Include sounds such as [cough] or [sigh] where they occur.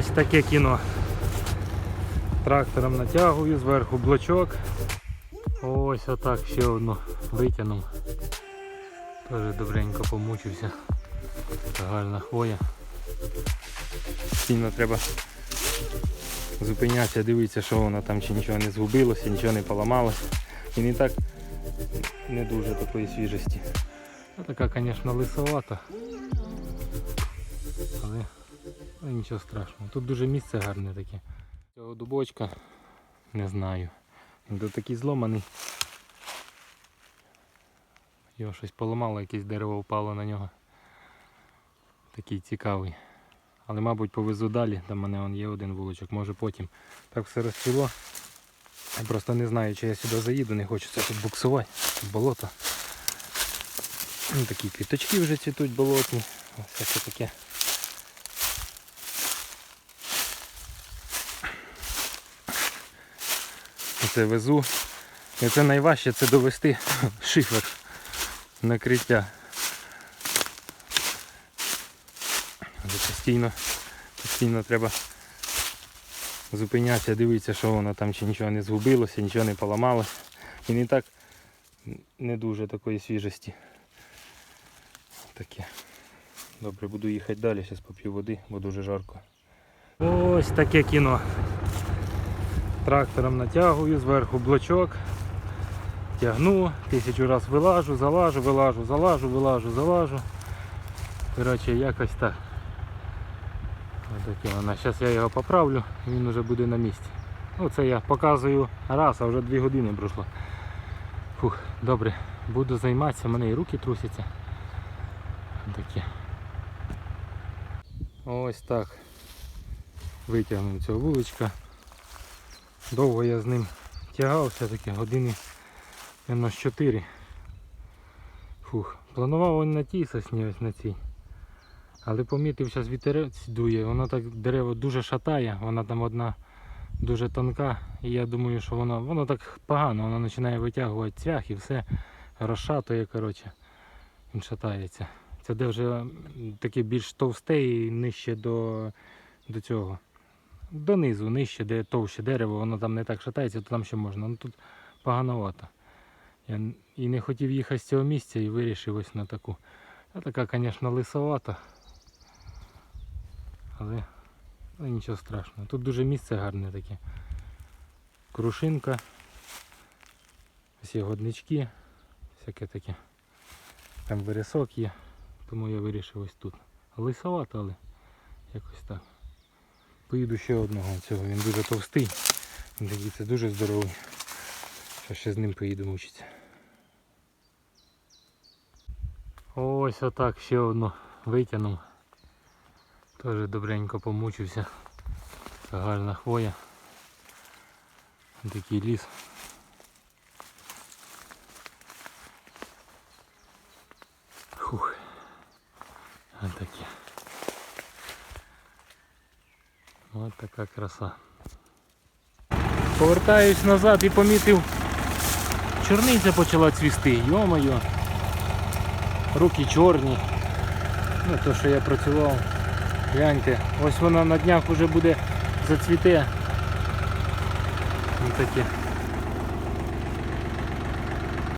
Ось таке кіно. Трактором натягую, зверху блочок. Ось отак ще одну витягнув. Теж добренько помучився. Загальна хвоя. Постійно треба зупинятися, дивитися, що воно там, чи нічого не згубилося, нічого не поламалося. І не так не дуже такої свіжості. А така, звісно, лисовата. Але, нічого страшного. Тут дуже місце гарне таке. Цього дубочка не знаю. Він тут такий зломаний. Його щось поламало, якесь дерево впало на нього. Такий цікавий. Але мабуть повезу далі, в мене вон є один вулочок, може потім. Так все розцвіло. Я просто не знаю, чи я сюди заїду, не хочу це тут буксувати. Болото. Ну, такі квіточки вже цвітуть болотні. Ось таке таке. Оце везу. І це найважче це довести [laughs] шифер накриття. Але постійно, постійно треба зупинятися, дивитися, що воно там, чи нічого не згубилося, нічого не поламалося. І не так не дуже такої свіжості. Таке. Добре, буду їхати далі, зараз поп'ю води, бо дуже жарко. Ось таке кіно. Трактором натягую, зверху блочок. Тягну, тисячу раз вилажу, залажу, вилажу, залажу, вилажу, залажу. Коротше, якось так. Отаке воно. Зараз я його поправлю, він вже буде на місці. Ну це я показую раз, а вже дві години пройшло. Фух, добре, буду займатися, мене і руки трусяться. Таке. Ось так. Витягнув цього вуличка. Довго я з ним тягав, все-таки години на 4. Фух. Планував він на тій сосні, ось на цій. Але помітив, зараз вітерець дує, воно так дерево дуже шатає, вона там одна дуже тонка. І я думаю, що воно воно так погано, воно починає витягувати цвях і все розшатує, коротше. Він шатається. Це де вже таке більш товсте і нижче до, до цього. Донизу, нижче, де товще дерево, воно там не так шатається, то там ще можна. Ну тут поганувато. Я і не хотів їхати з цього місця і вирішив ось на таку. А така, звісно, лисовата. Але, але нічого страшного. Тут дуже місце гарне таке. Крушинка. Є годнички, всяке таке. Там вересок є, тому я вирішив ось тут. Лисовато, але якось так. Поїду ще одного цього, він дуже товстий. Такий дуже здоровий. Що ще з ним поїду мучитися. Ось отак ще одну витягнув. Теж добренько помучився. Гарна хвоя. Такий ліс. Фух. Ось таке. Ось така краса. Повертаюсь назад і помітив, чорниця почала цвісти, йо-моє. Руки чорні. Ну то, що я працював. Гляньте, ось вона на днях вже буде зацвіте. Ось таке.